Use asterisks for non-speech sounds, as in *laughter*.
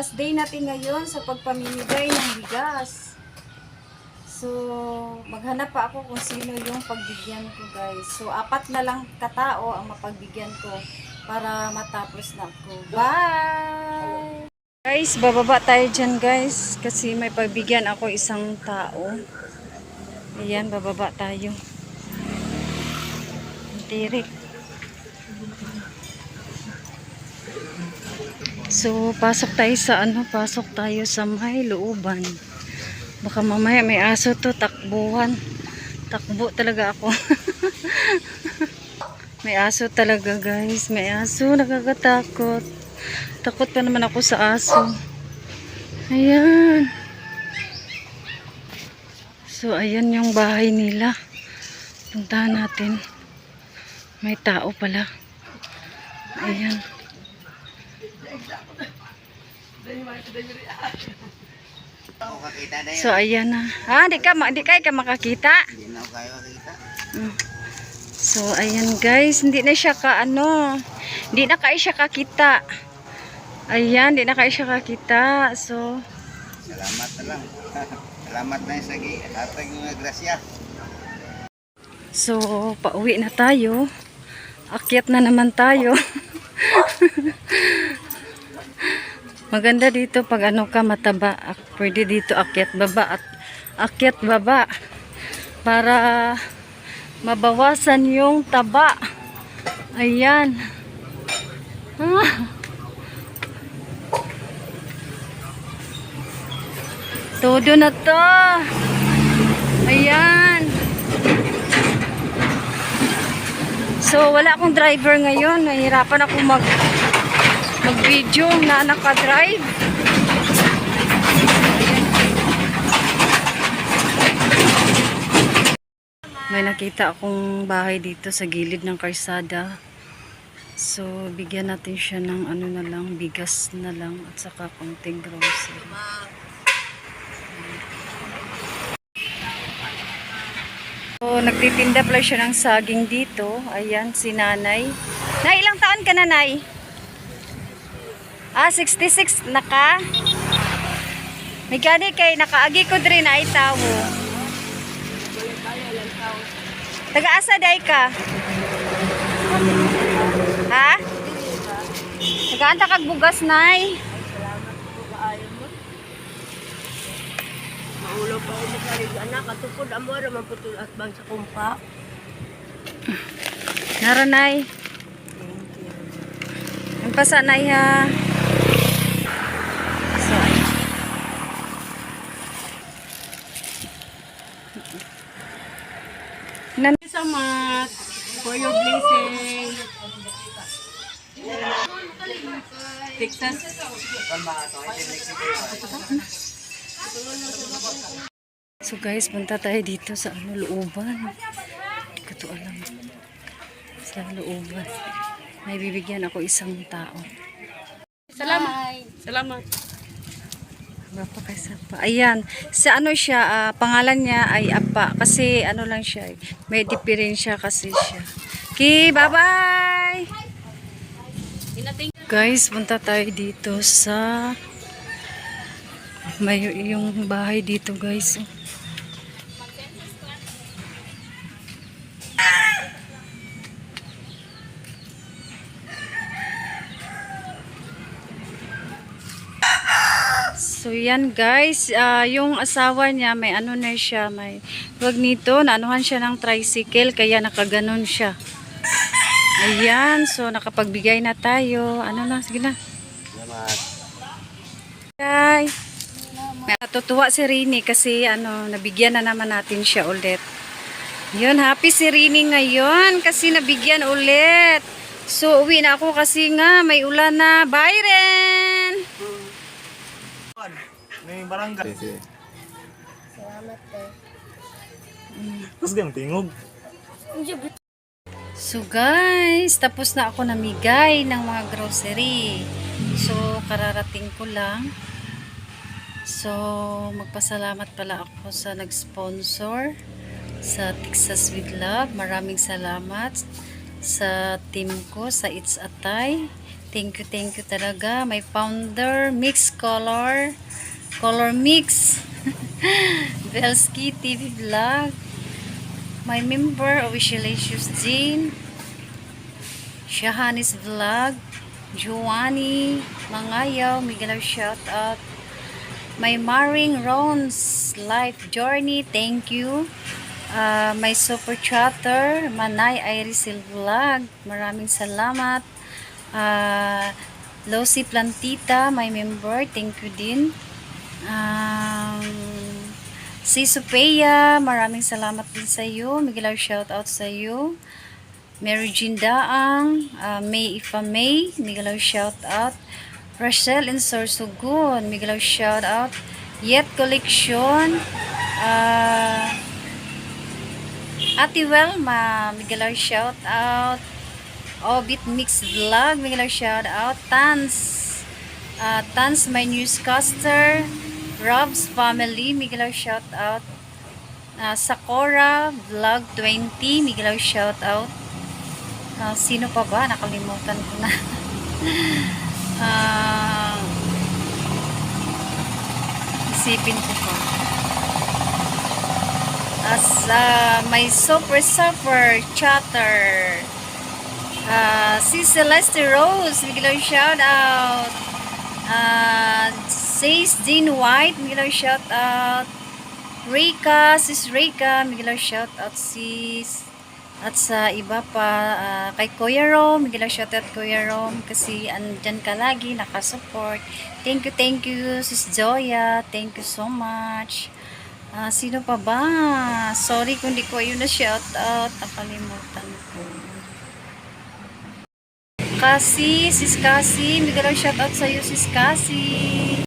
last day natin ngayon sa pagpamimigay ng bigas. So, maghanap pa ako kung sino yung pagbigyan ko guys. So, apat na lang katao ang mapagbigyan ko para matapos na ako. Bye! Guys, bababa tayo dyan guys kasi may pagbigyan ako isang tao. Ayan, bababa tayo. Ang So, pasok tayo sa ano, pasok tayo sa may looban. Baka mamaya may aso to, takbuhan. Takbo talaga ako. *laughs* may aso talaga guys, may aso, nakakatakot. Takot pa naman ako sa aso. Ayan. So, ayan yung bahay nila. Puntahan natin. May tao pala. Ayan. Yun. So, ayan na. Ha, di ka, di kayo ka makakita. Hindi na ako kayo makita. Mm. So, ayan guys, hindi na siya ka ano, hindi na kayo siya kakita. Ayan, hindi na kayo siya kakita. So, Salamat na lang. *laughs* Salamat na sagi. Hatag mga grasya. so pauwi na tayo. Akyat na naman tayo. *laughs* Maganda dito pag ano ka mataba. Pwede dito akyat baba at akyat baba para mabawasan yung taba. Ayan. Ah. Todo na to. Ayan. So, wala akong driver ngayon. Nahihirapan ako mag mag-video na naka-drive. May nakita akong bahay dito sa gilid ng karsada. So, bigyan natin siya ng ano na lang, bigas na lang at saka konting grocery. So, nagtitinda pala siya ng saging dito. Ayan, si nanay. Na, ilang taon ka na, nay? Ah, 66 na ka? May gani kay nakaagi ko diri na itawo. Taga-asa day ka? Ha? Taga-anta kag bugas, nay? Maulo pa ako makalig anak, katupod amo raman putol at bang sa kumpa. Naranay. Ang pasanay ha. So, ayun. Nan Salamat for your blessing. Texas. So guys, punta tayo dito sa ano, looban. Hindi ko to alam. Sa looban. May bibigyan ako isang tao. Salamat. Salamat. Apa kay Sapa? Ayan. Sa ano siya, ah, pangalan niya ay Apa. Kasi ano lang siya, eh, may diferensya kasi siya. Okay, bye-bye! Guys, punta tayo dito sa may yung bahay dito guys. So yan guys, ah, yung asawa niya may ano na siya, may wag nito, naanuhan siya ng tricycle kaya nakaganon siya. Ayan, so nakapagbigay na tayo. Ano na, sige na. Salamat. Bye. Natutuwa si Rini kasi ano, nabigyan na naman natin siya ulit. Yun, happy si Rini ngayon kasi nabigyan ulit. So, uwi na ako kasi nga may ulan na. Bye, Ren! Barangay. Tapos gang tingog. So guys, tapos na ako namigay ng mga grocery. So kararating ko lang. So magpasalamat pala ako sa nag-sponsor sa Texas with Love. Maraming salamat sa team ko sa It's Atay. Thank you, thank you talaga. My founder, Mix Color. Color Mix. *laughs* Belsky TV Vlog. My member, Officialicious Jean. Shahanis Vlog. Joanny. Mangayaw. Miguel shout out. My Maring Rons Life Journey. Thank you. Ah, my super chatter, Manay Irisel Vlog. Maraming salamat. Ah, Losi Plantita, my member. Thank you din. Um, si Supeya, maraming salamat din sa iyo. Migilaw shout out sa iyo. Mary Jean Daang, ah, May Ifa May, Migilaw shout out. Rachel in Sorsogon, Migilaw shout out. Yet Collection, ah, Ate Welma, Miguel shout out. Obit Mix Vlog, Miguel shout out. Tans, uh, Tans my newscaster. Rob's family, Miguel shout out. Uh, Sakura Vlog 20, Miguel shout out. Uh, sino pa ba? Nakalimutan ko na. *laughs* Ah, isipin ko pa. as uh, my super super chatter uh, si Celeste Rose biglang shout out uh, says Dean White biglang shout out Rika sis Rika biglang shout out sis at sa iba pa uh, kay Kuya Rom biglang shout out Kuya Rom kasi andyan ka lagi nakasupport thank you thank you sis Joya thank you so much Ah, sino pa ba? Sorry kung di ko yun na shout out. Nakalimutan ko. Kasi, sis Kasi. May shout out sa iyo, sis Kasi.